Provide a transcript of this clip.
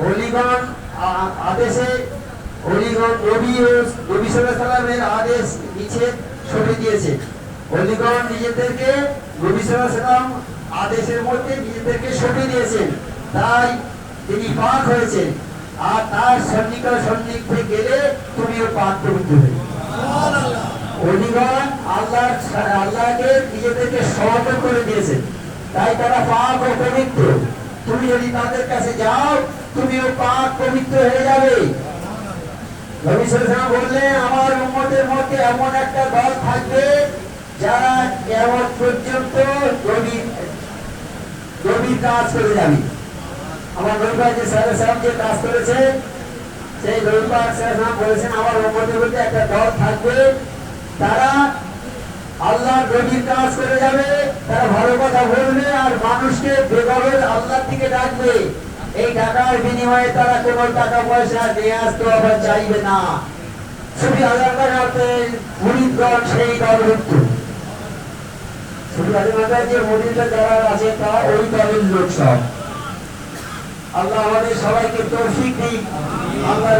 অলিগণ আ- আদেশে অলিগণ নবী ও নবী সাল্লামের আদেশ নিচে ছবি দিয়েছে। অলিগণ নিজেদেরকে নবী সাল্লাম আদেশের মধ্যে নিজেদেরকে ছবি দিয়েছেন। তাই তিনি পাক হয়েছেন। আর তার সন্নিকট সন্নিগ্ধে গেলে তুমিও পাক পবিত্র হবে অলিগণ আল্লাহ আল্লাহকে নিজেদেরকে সমর্পণ করে দিয়েছে। তাই তারা পাক ও পবিত্র। তুমি যদি তাদের কাছে যাও, তুমিও পাক পবিত্র হয়ে যাবে। নবী সাল্লাল্লাহু আলাইহি বললে আমার মধ্যে এমন একটা দল থাকবে যারা কেমন পর্যন্ত নবীর কাজ করে যাবে। আমার নবীবাই যে সাহেব যে কাজ করেছে, সেই নবীবাগ সাহেব বলেছেন, আমার উম্মতের মধ্যে একটা দল থাকবে তারা আল্লাহ নবীর কাজ করে যাবে, তারা ভালো কথা বলবে আর মানুষকে বেগবের আল্লাহর দিকে ডাকবে। এই টাকার বিনিময়ে তারা কোনো টাকা পয়সা নিয়ে আসতে আবার চাইবে না। ছবি হাজার টাকাতে মুরিদগণ সেই লোক সব। আল্লাহ সবাইকে তৌফিক আল্লাহ